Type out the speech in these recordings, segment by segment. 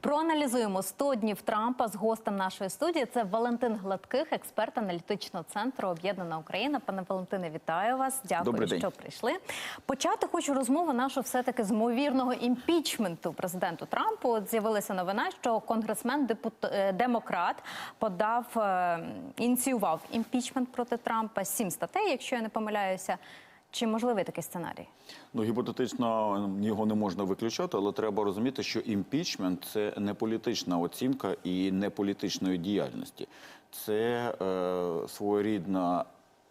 Проаналізуємо 100 днів Трампа з гостем нашої студії. Це Валентин Гладких, експерт аналітичного центру Об'єднана Україна. Пане Валентине, вітаю вас. Дякую, Добрий день. що прийшли. Почати хочу розмову нашу все таки з ймовірного імпічменту президенту Трампу. От з'явилася новина, що конгресмен депутат демократ подав е, ініціював імпічмент проти Трампа. Сім статей, якщо я не помиляюся. Чи можливий такий сценарій? Ну, гіпотетично його не можна виключати, але треба розуміти, що імпічмент це не політична оцінка і не політичної діяльності. Це е, своєрідна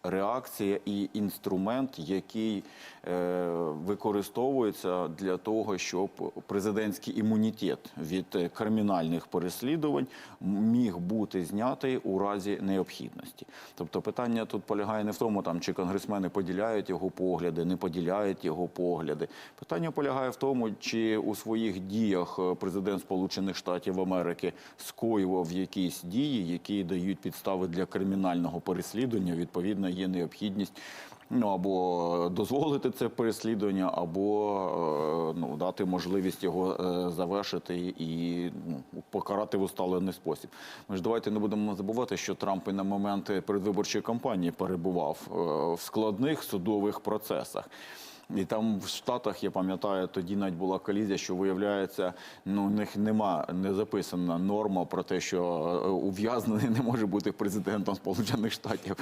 реакція і інструмент, який е, використовується для того, щоб президентський імунітет від е, кримінальних переслідувань міг бути знятий у разі необхідності. Тобто питання тут полягає не в тому, там чи конгресмени поділяють його погляди, не поділяють його погляди. Питання полягає в тому, чи у своїх діях е, президент Сполучених Штатів Америки скоював якісь дії, які дають підстави для кримінального переслідування. Відповідно, є необхідність. Ну або дозволити це переслідування, або е, ну дати можливість його е, завершити і ну, покарати в усталений спосіб. Ми ж давайте не будемо забувати, що Трамп і на момент передвиборчої кампанії перебував е, в складних судових процесах. І там в Штатах, я пам'ятаю, тоді навіть була колізія, що виявляється, ну у них нема не записана норма про те, що е, ув'язнений не може бути президентом Сполучених Штатів.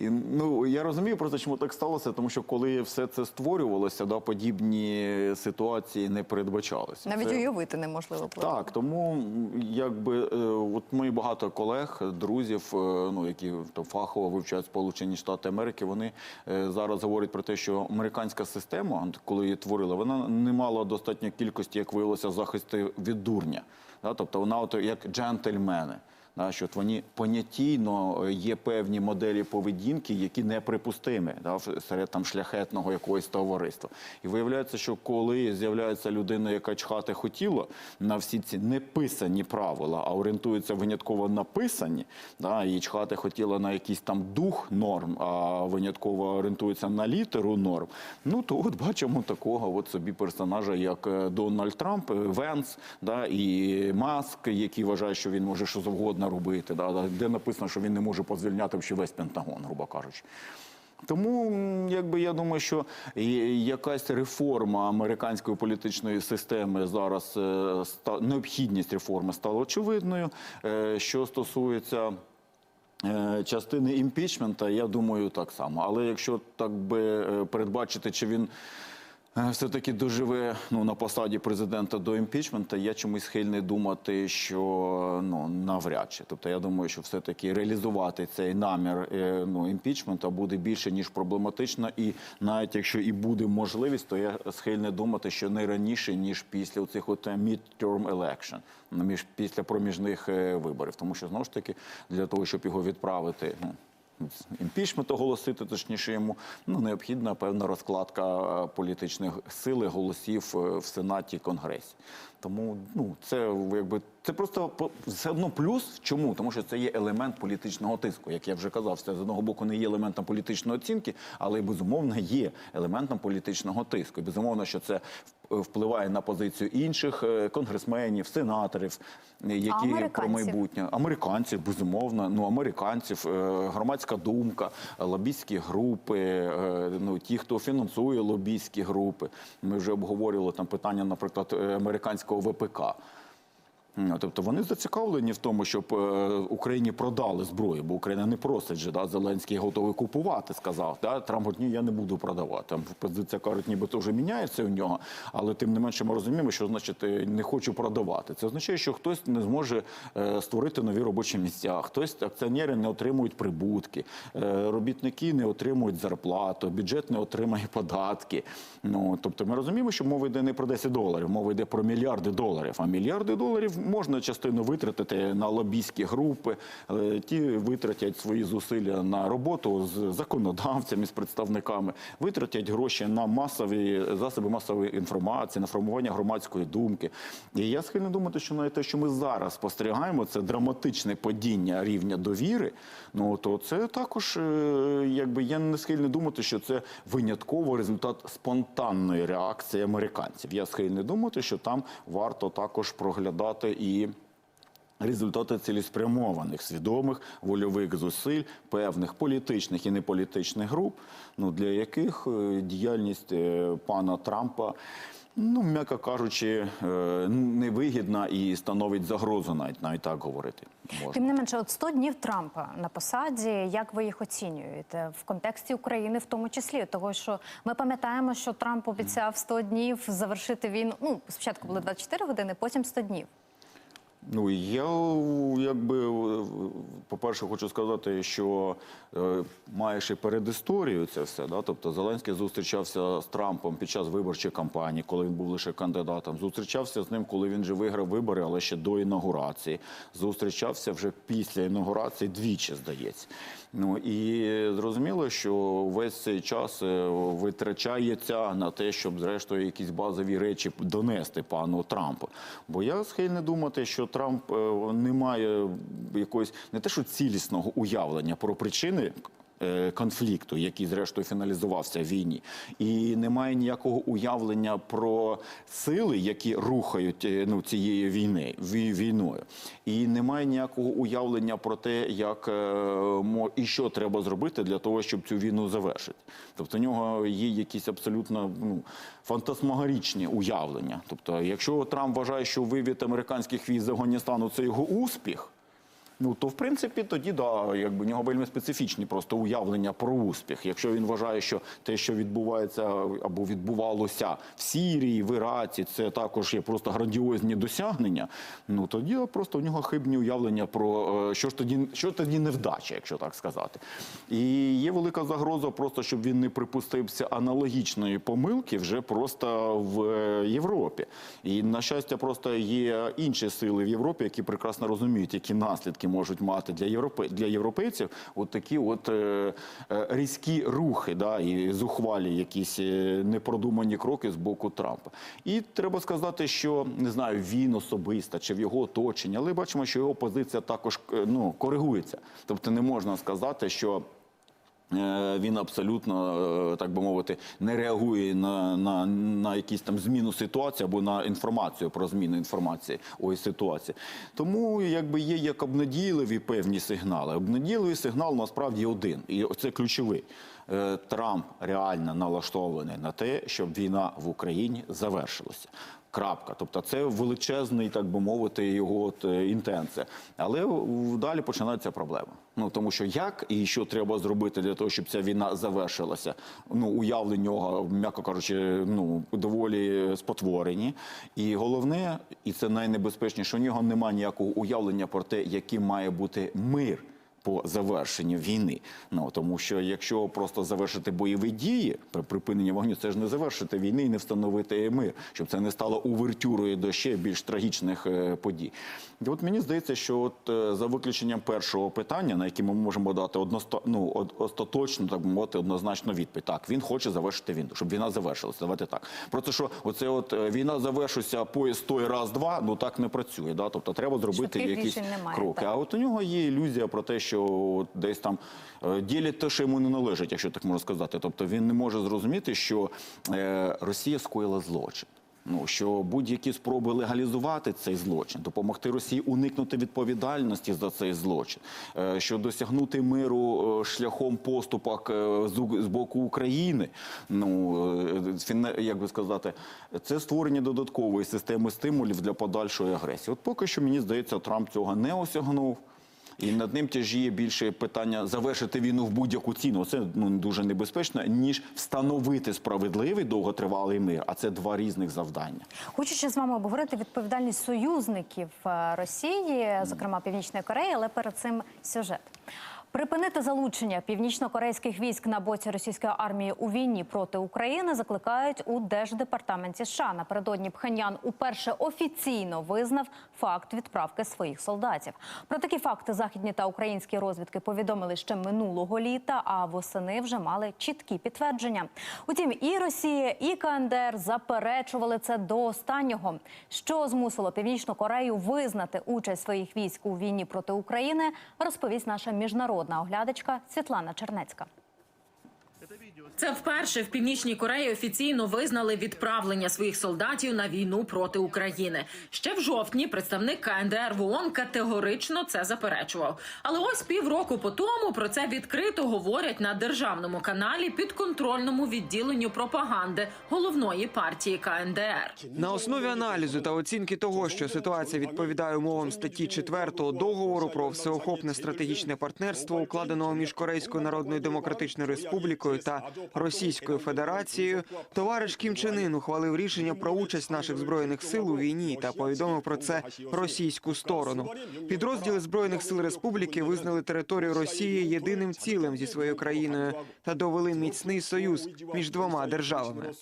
І ну я розумію просто, чому так сталося, тому що коли все це створювалося, да, подібні ситуації не передбачалися. Навіть Це- уявити неможливо. було. так, тому якби е, от ми багато колег, друзів, е, ну які то фахово вивчають Сполучені Штати Америки, вони зараз говорять про те, що американська система, от коли її творили, вона не мала достатньої кількості, як виявилося, захисту від дурня. Тобто вона от як джентльмени. Да, що вони понятійно е, є певні моделі поведінки, які неприпустимі да, серед там шляхетного якогось товариства. І виявляється, що коли з'являється людина, яка чхати хотіла на всі ці неписані правила, а орієнтується винятково на писані, да, і чхати хотіла на якийсь там дух норм, а винятково орієнтується на літеру норм. Ну то от бачимо такого от собі персонажа, як е, Дональд Трамп, е, Венс, да, і Маск, який вважає, що він може що завгодно робити, да, де написано, що він не може позвільняти ще весь Пентагон, грубо кажучи. Тому, якби я думаю, що якась реформа американської політичної системи зараз е, необхідність реформи стала очевидною. Е, Що стосується е, частини імпічмента, я думаю, так само. Але якщо так би передбачити, чи він. Е, Все-таки доживе ну, на посаді президента до імпічмента, я чомусь схильний думати, що ну, навряд чи. Тобто я думаю, що все-таки реалізувати цей намір е, ну, імпічмента буде більше, ніж проблематично. І навіть якщо і буде можливість, то я схильний думати, що не раніше, ніж після цих от е, midterm election, ну, між після проміжних виборів. Тому що знову ж таки для того, щоб його відправити. Ну, імпічмент оголосити, точніше йому ну необхідна певна розкладка е, політичних сил і голосів е, в Сенаті Конгресі. Тому ну це якби це просто все одно плюс. Чому? Тому що це є елемент політичного тиску. Як я вже казав, це з одного боку не є елементом політичної оцінки, але й безумовно є елементом політичного тиску. І безумовно, що це впливає на позицію інших е, конгресменів, сенаторів, е, які про майбутнє. Американців, безумовно, ну американців, е, громадська думка, лобійські групи, ну ті, хто фінансує лобійські групи. Ми вже обговорювали там питання, наприклад, е, американського ВПК. Тобто вони зацікавлені в тому, щоб е, Україні продали зброю, бо Україна не просить же, да, Зеленський готовий купувати, сказав. Да? Трамп говорить, ні, я не буду продавати. Там позиція кажуть, ніби то вже міняється у нього, але тим не менше ми розуміємо, що значить е, не хочу продавати. Це означає, що хтось не зможе е, створити нові робочі місця, хтось акціонери не отримують прибутки, робітники не отримують зарплату, бюджет не отримає податки. Ну тобто ми розуміємо, що мова йде не про 10 доларів, мова йде про мільярди доларів. А мільярди доларів можна частину витратити на лобійські групи. Ті витратять свої зусилля на роботу з законодавцями, з представниками, витратять гроші на масові засоби масової інформації, на формування громадської думки. І я схильний думати, що навіть те, що ми зараз спостерігаємо, це драматичне падіння рівня довіри. Ну то це також, е, якби я не схильний думати, що це винятково результат спонтанної реакції американців. Я схильний думати, що там варто також проглядати і результати цілеспрямованих, свідомих вольових зусиль певних політичних і неполітичних груп, ну для яких е, діяльність е, пана Трампа. Ну, м'яко кажучи, е, невигідна і становить загрозу, навіть навіть так говорити можна. Тим не менше, от 100 днів Трампа на посаді. Як ви їх оцінюєте в контексті України, в тому числі? Того, що ми пам'ятаємо, що Трамп обіцяв 100 днів завершити війну. Ну спочатку були 24 години, потім 100 днів. Ну я якби по-перше, хочу сказати, що е, маєш і передісторію це все. Да? Тобто Зеленський зустрічався з Трампом під час виборчої кампанії, коли він був лише кандидатом. Зустрічався з ним, коли він вже виграв вибори, але ще до інаугурації. Зустрічався вже після інаугурації двічі, здається. Ну і зрозуміло, що весь цей час е, витрачається на те, щоб зрештою якісь базові речі донести пану Трампу. Бо я схильний думати, що Трамп е, не має якоїсь не те, що цілісного уявлення про причини. Е, Конфлікту, який зрештою фіналізувався в війні, і немає ніякого уявлення про сили, які рухають е, ну цією війни вій- війною, і немає ніякого уявлення про те, як е, і що треба зробити для того, щоб цю війну завершити. Тобто, в нього є якісь абсолютно ну фантасмагорічні уявлення. Тобто, якщо Трамп вважає, що вивід американських військ з Афганістану це його успіх. Ну то в принципі тоді да, якби в нього вельми специфічні просто уявлення про успіх. Якщо він вважає, що те, що відбувається або відбувалося в Сірії, в Іраці, це також є просто грандіозні досягнення. Ну тоді просто в нього хибні уявлення про е, що ж тоді, що тоді невдача, якщо так сказати. І є велика загроза, просто щоб він не припустився аналогічної помилки вже просто в е, Європі. І на щастя, просто є інші сили в Європі, які прекрасно розуміють, які наслідки можуть мати для європе для європейців от такі от е, е, різкі рухи, да, і зухвалі якісь е, непродумані кроки з боку Трампа. І треба сказати, що не знаю, він особисто чи в його оточенні, але бачимо, що його позиція також е, ну, коригується. Тобто не можна сказати, що. Е, Він абсолютно, е, так би мовити, не реагує на, на, на якісь там зміну ситуації або на інформацію про зміну інформації ось ситуації. Тому якби є як обнадійливі певні сигнали. Обнадійливий сигнал насправді один, і це ключовий. Е, Трамп реально налаштований на те, щоб війна в Україні завершилася. Крапка, тобто це величезний, так би мовити, його от, е, інтенція. Але далі починаються проблеми. Ну тому що як і що треба зробити для того, щоб ця війна завершилася. Ну уявлення нього, м'яко кажучи, ну доволі спотворені. І головне, і це найнебезпечніше, у нього немає ніякого уявлення про те, яким має бути мир по завершенню війни. Ну тому що якщо просто завершити бойові дії, при припинення вогню, це ж не завершити війни і не встановити мир, щоб це не стало увертюрою до ще більш трагічних е, подій. І от мені здається, що от е, за виключенням першого питання, на яке ми можемо дати односто, ну, остаточно, так би мовити, однозначно відповідь. Так, він хоче завершити війну, щоб війна завершилася. Давайте так. Про те, що оце от е, війна завершиться поїзд той раз-два, ну так не працює. Да? Тобто треба зробити Швидких якісь немає, кроки. так. А от у нього є ілюзія про те, що от десь там е, ділять те, що йому не належить, якщо так можна сказати. Тобто він не може зрозуміти, що е, Росія скоїла злочин. Ну що будь-які спроби легалізувати цей злочин, допомогти Росії уникнути відповідальності за цей злочин, е, що досягнути миру шляхом поступок з боку України. Ну як би сказати, це створення додаткової системи стимулів для подальшої агресії. От поки що мені здається, Трамп цього не осягнув. І над ним тяжіє більше питання завершити війну в будь-яку ціну. Це ну дуже небезпечно, ніж встановити справедливий довготривалий мир. А це два різних завдання. Хочу ще з вами обговорити відповідальність союзників е, Росії, зокрема Північної Кореї, але перед цим сюжет. Припинити залучення північно-корейських військ на боці російської армії у війні проти України закликають у держдепартаменті США. Напередодні Пхеньян уперше офіційно визнав факт відправки своїх солдатів. Про такі факти західні та українські розвідки повідомили ще минулого літа, а восени вже мали чіткі підтвердження. Утім, і Росія, і КНДР заперечували це до останнього. Що змусило Північну Корею визнати участь своїх військ у війні проти України, розповість наша міжнародна оглядачка Світлана Чернецька. Це вперше в північній Кореї офіційно визнали відправлення своїх солдатів на війну проти України. Ще в жовтні представник КНДР в ООН категорично це заперечував. Але ось півроку по тому про це відкрито говорять на державному каналі підконтрольному відділенню пропаганди головної партії КНДР. На основі аналізу та оцінки того, що ситуація відповідає умовам статті 4 договору про всеохопне стратегічне партнерство, укладеного між Корейською Народною Демократичною Республікою та Російською Федерацією, товариш Кім Чен Ін ухвалив рішення про участь наших збройних сил у війні та повідомив про це російську сторону. Підрозділи збройних сил республіки визнали територію Росії єдиним цілим зі своєю країною та довели міцний союз між двома державами.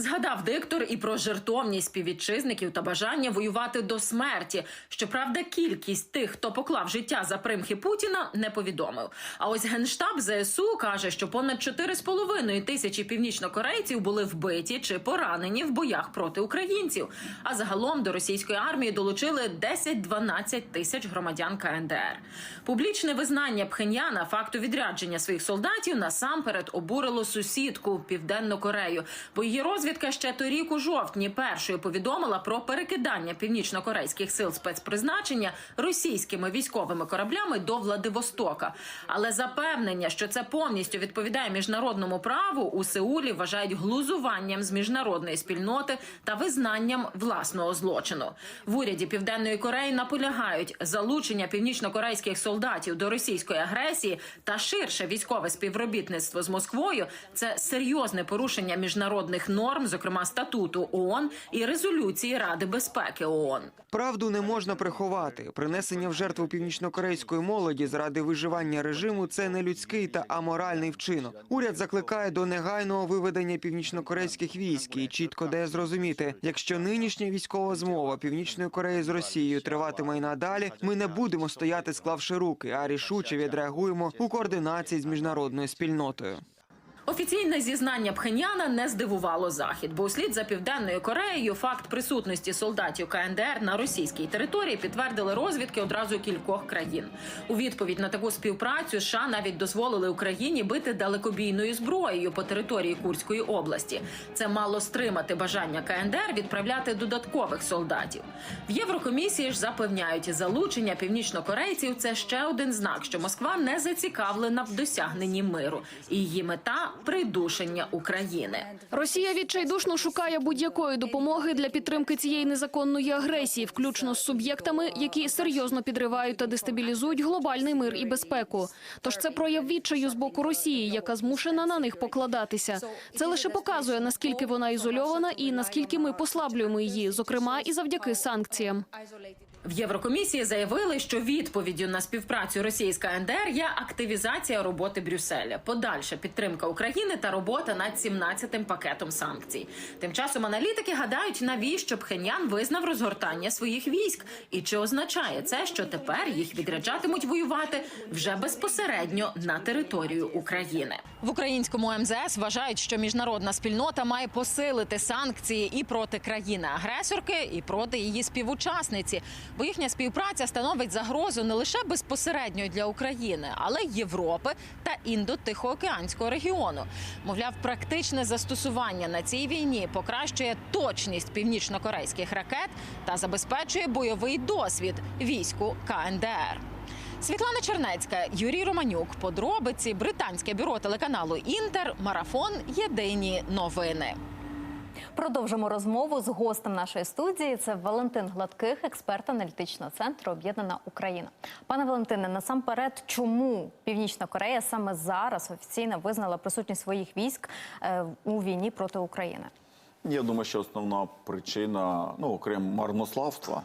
Згадав диктор і про жертовність співвітчизників та бажання воювати до смерті. Щоправда, кількість тих, хто поклав життя за примхи Путіна, не повідомив. А ось генштаб ЗСУ каже, що понад 4,5 тисячі північнокорейців були вбиті чи поранені в боях проти українців. А загалом до російської армії долучили 10-12 тисяч громадян КНДР. Публічне визнання Пхеньяна факту відрядження своїх солдатів насамперед обурило сусідку Південну Корею, бо її розвідка ще торік у жовтні першою повідомила про перекидання північно-корейських сил спецпризначення російськими військовими кораблями до Владивостока. Але запевнення, що це повністю відповідає міжнародному праву, у Сеулі вважають глузуванням з міжнародної спільноти та визнанням власного злочину. В уряді Південної Кореї наполягають залучення північно-корейських солдатів до російської агресії та ширше військове співробітництво з Москвою це серйозне порушення міжнародних норм, зокрема статуту ООН і резолюції Ради безпеки ООН. Правду не можна приховати. Принесення в жертву північнокорейської молоді заради виживання режиму це не людський та аморальний вчинок. Уряд закликає до негайного виведення північнокорейських військ і чітко дає зрозуміти, якщо нинішня військова змова Північної Кореї з Росією триватиме й надалі, ми не будемо стояти, склавши руки, а рішуче відреагуємо у координації з міжнародною спільнотою. Офіційне зізнання Пхеньяна не здивувало захід, бо услід за південною Кореєю факт присутності солдатів КНДР на російській території підтвердили розвідки одразу кількох країн. У відповідь на таку співпрацю США навіть дозволили Україні бити далекобійною зброєю по території Курської області. Це мало стримати бажання КНДР відправляти додаткових солдатів. В Єврокомісії ж запевняють, залучення північнокорейців це ще один знак, що Москва не зацікавлена в досягненні миру, і її мета придушення України. Росія відчайдушно шукає будь-якої допомоги для підтримки цієї незаконної агресії, включно з суб'єктами, які серйозно підривають та дестабілізують глобальний мир і безпеку. Тож це прояв відчаю з боку Росії, яка змушена на них покладатися. Це лише показує наскільки вона ізольована і наскільки ми послаблюємо її, зокрема і завдяки санкціям. В Єврокомісії заявили, що відповіддю на співпрацю Росії з КНДР є активізація роботи Брюсселя, подальша підтримка України та робота над 17-тим пакетом санкцій. Тим часом аналітики гадають, навіщо Пхеньян визнав розгортання своїх військ, і чи означає це, що тепер їх відряджатимуть воювати вже безпосередньо на територію України. В українському МЗС вважають, що міжнародна спільнота має посилити санкції і проти країни-агресорки, і проти її співучасниці, бо їхня співпраця становить загрозу не лише безпосередньо для України, але й Європи та індо-тихоокеанського регіону. Мовляв, практичне застосування на цій війні покращує точність північно-корейських ракет та забезпечує бойовий досвід війську КНДР. Світлана Чернецька, Юрій Романюк. Подробиці британське бюро телеканалу Інтер. Марафон. Єдині новини. Продовжимо розмову з гостем нашої студії. Це Валентин Гладких, експерт аналітичного центру Об'єднана Україна. Пане Валентине, насамперед, чому Північна Корея саме зараз офіційно визнала присутність своїх військ е, у війні проти України? Я думаю, що основна причина, ну окрім марнославства,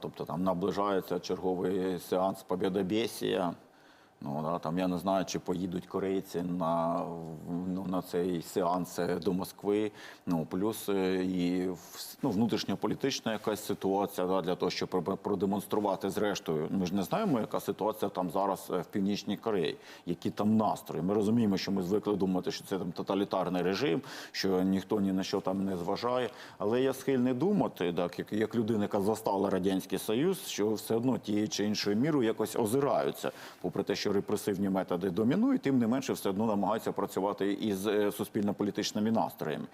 тобто там наближається черговий сеанс побєдобєсія. Ну, да, там, я не знаю, чи поїдуть корейці на, ну, на цей сеанс е, до Москви. Ну, плюс е, і ну, внутрішньополітична якась ситуація да, для того, щоб продемонструвати зрештою. Ми ж не знаємо, яка ситуація там зараз е, в Північній Кореї, які там настрої. Ми розуміємо, що ми звикли думати, що це там тоталітарний режим, що ніхто ні на що там не зважає. Але я схильний думати, так, як, як людина, яка застала Радянський Союз, що все одно тією чи іншою мірою якось озираються, попри те, що що репресивні методи домінують, тим не менше все одно намагаються працювати із е, суспільно-політичними настроями.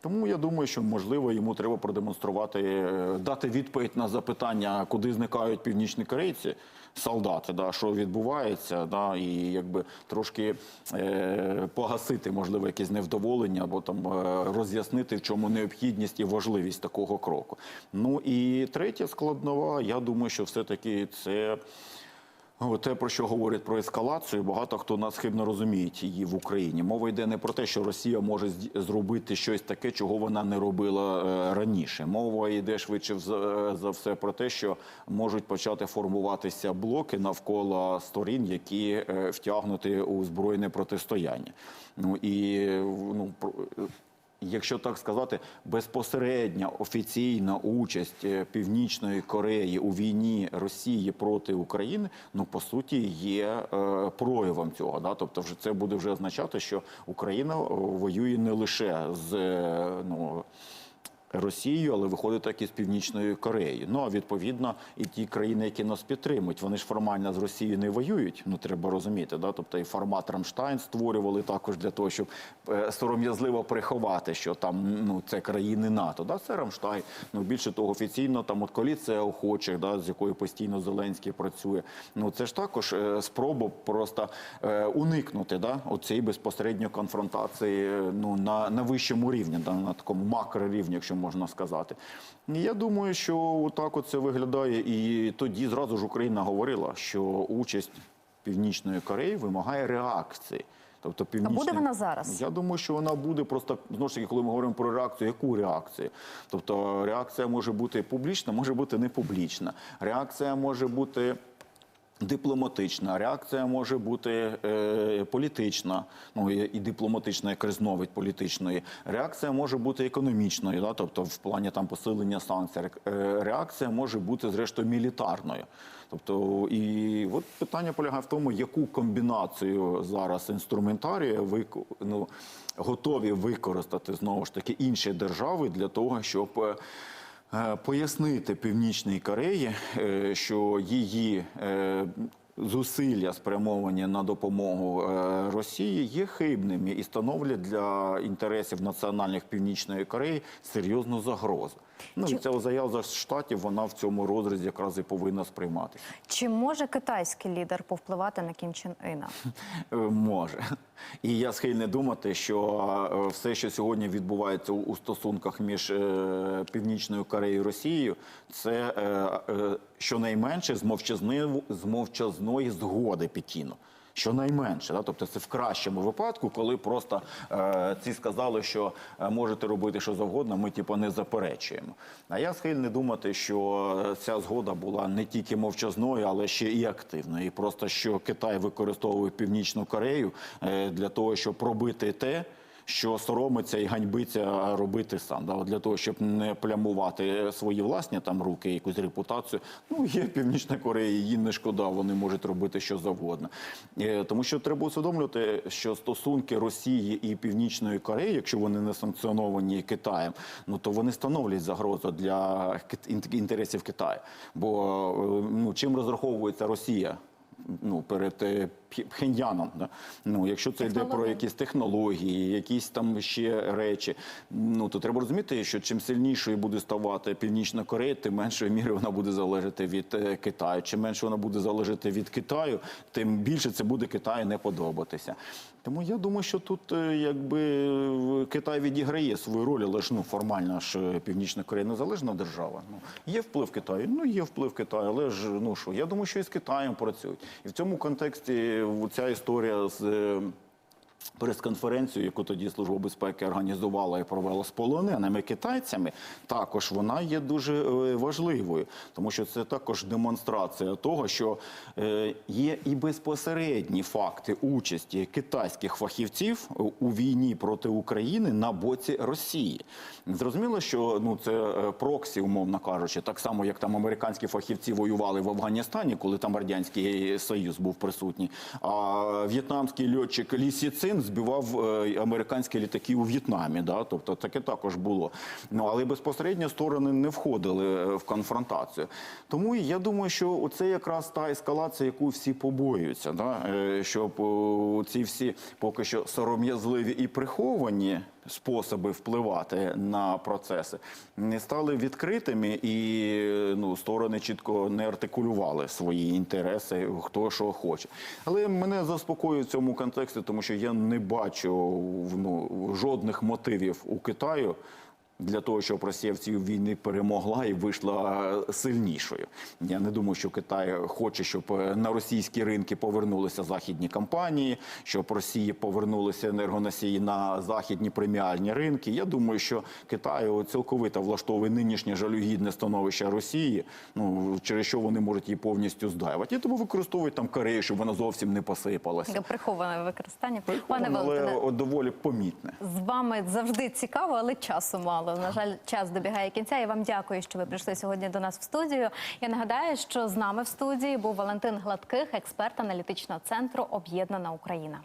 Тому я думаю, що можливо йому треба продемонструвати, е, дати відповідь на запитання, куди зникають північні корейці, солдати, да, що відбувається, да, і якби трошки е, погасити, можливо, якесь невдоволення або там е, роз'яснити, в чому необхідність і важливість такого кроку. Ну і третя складнова, я думаю, що все-таки це. Ну, Те, про що говорять про ескалацію, багато хто нас хибно розуміє її в Україні. Мова йде не про те, що Росія може зробити щось таке, чого вона не робила е, раніше. Мова йде швидше за, за все про те, що можуть почати формуватися блоки навколо сторін, які е, втягнуті у збройне протистояння. Ну і е, ну Якщо так сказати, безпосередня офіційна участь е, Північної Кореї у війні Росії проти України, ну по суті, є е, проявом цього. Да? Тобто, вже це буде вже означати, що Україна е, воює не лише з ну. Росією, але виходить так і з Північної Кореї. Ну а відповідно і ті країни, які нас підтримують, вони ж формально з Росією не воюють. Ну треба розуміти, да. Тобто і формат Рамштайн створювали також для того, щоб е, сором'язливо приховати, що там ну це країни НАТО. Да, це Рамштайн. Ну більше того, офіційно там от коаліція охочих, да, з якою постійно Зеленський працює. Ну це ж також е, спроба просто е, уникнути да, оцієї безпосередньої конфронтації ну на, на вищому рівні, да, на такому макрорівні, якщо можна сказати. Я думаю, що так це виглядає. І тоді зразу ж Україна говорила, що участь Північної Кореї вимагає реакції. Тобто північна... буде вона зараз? Я думаю, що вона буде просто знову ж таки, коли ми говоримо про реакцію, яку реакцію? Тобто реакція може бути публічна, може бути не публічна. Реакція може бути. Дипломатична реакція може бути е, політична, ну і, і дипломатична як різновид політичної. Реакція може бути економічною, да, тобто в плані там посилення санкцій. Е, Реакція може бути зрештою мілітарною. Тобто, і от питання полягає в тому, яку комбінацію зараз інструментарія вик- ну, готові використати знову ж таки інші держави для того, щоб. Е, пояснити Північній Кореї, е, що її е, зусилля спрямовані на допомогу Росії є хибними і становлять для інтересів національних Північної Кореї серйозну загрозу. Ну Чи- ця заява штатів вона в цьому розрізі якраз і повинна сприйматися. Чи може китайський лідер повпливати на Кім Чен Іна? Е, Може. І я схильний думати, що е, все, що сьогодні відбувається у стосунках між е, Північною Кореєю і Росією, це щонайменше з мовчазної згоди Пекіну. Щонайменше, да? тобто це в кращому випадку, коли просто е, ці сказали, що е, можете робити що завгодно, ми типу не заперечуємо. А я схильний думати, що ця згода була не тільки мовчазною, але ще і активною. І просто що Китай використовує Північну Корею е, для того, щоб пробити те. Що соромиться і ганьбиться робити сам, да, для того, щоб не плямувати свої власні там руки, якусь репутацію. Ну є Північна Корея, її не шкода, вони можуть робити що завгодно. Е, Тому що треба усвідомлювати, що стосунки Росії і Північної Кореї, якщо вони не санкціоновані Китаєм, ну то вони становлять загрозу для інтересів Китаю. Бо е, ну чим розраховується Росія? Ну, перед е, Пхеньяном, да? ну, якщо це йде про якісь технології, якісь там ще речі, ну то треба розуміти, що чим сильнішою буде ставати Північна Корея, тим меншою мірою вона буде залежати від е, Китаю. Чим менше вона буде залежати від Китаю, тим більше це буде Китаю не подобатися. Тому я думаю, що тут е, якби Китай відіграє свою роль, але ж ну формально ж е, Північна Корея незалежна держава. Ну є вплив Китаю. Ну є вплив Китаю, але ж ну що я думаю, що і з Китаєм працюють. І в цьому контексті ця історія з. Прес-конференцію, яку тоді Служба безпеки організувала і провела з полоненими китайцями, також вона є дуже е, важливою, тому що це також демонстрація того, що е, є і безпосередні факти участі китайських фахівців у війні проти України на боці Росії. Зрозуміло, що ну це е, проксі, умовно кажучи, так само як там американські фахівці воювали в Афганістані, коли там радянський союз був присутній. А в'єтнамський льотчик Лі Сі Цин син збивав е, американські літаки у В'єтнамі. Да? Тобто таке також було. Ну але безпосередньо сторони не входили е, в конфронтацію. Тому я думаю, що це якраз та ескалація, яку всі побоюються, да? Е, щоб ці всі поки що сором'язливі і приховані способи впливати на процеси не стали відкритими і ну, сторони чітко не артикулювали свої інтереси, хто що хоче. Але мене заспокоює в цьому контексті, тому що я не бачу ну, жодних мотивів у Китаю. Для того щоб Росія в цій війні перемогла і вийшла сильнішою, я не думаю, що Китай хоче, щоб е, на російські ринки повернулися західні компанії, щоб Росії повернулися енергоносії на західні преміальні ринки. Я думаю, що Китаю цілковито влаштовує нинішнє жалюгідне становище Росії, ну через що вони можуть її повністю здаювати. І тому використовують там Корею, щоб вона зовсім не посипалася. Приховане використання. Приховане, Валентине, але доволі помітне. з вами завжди цікаво, але часу мало. На жаль, час добігає кінця. Я вам дякую, що ви прийшли сьогодні до нас в студію. Я нагадаю, що з нами в студії був Валентин Гладких, експерт аналітичного центру Об'єднана Україна.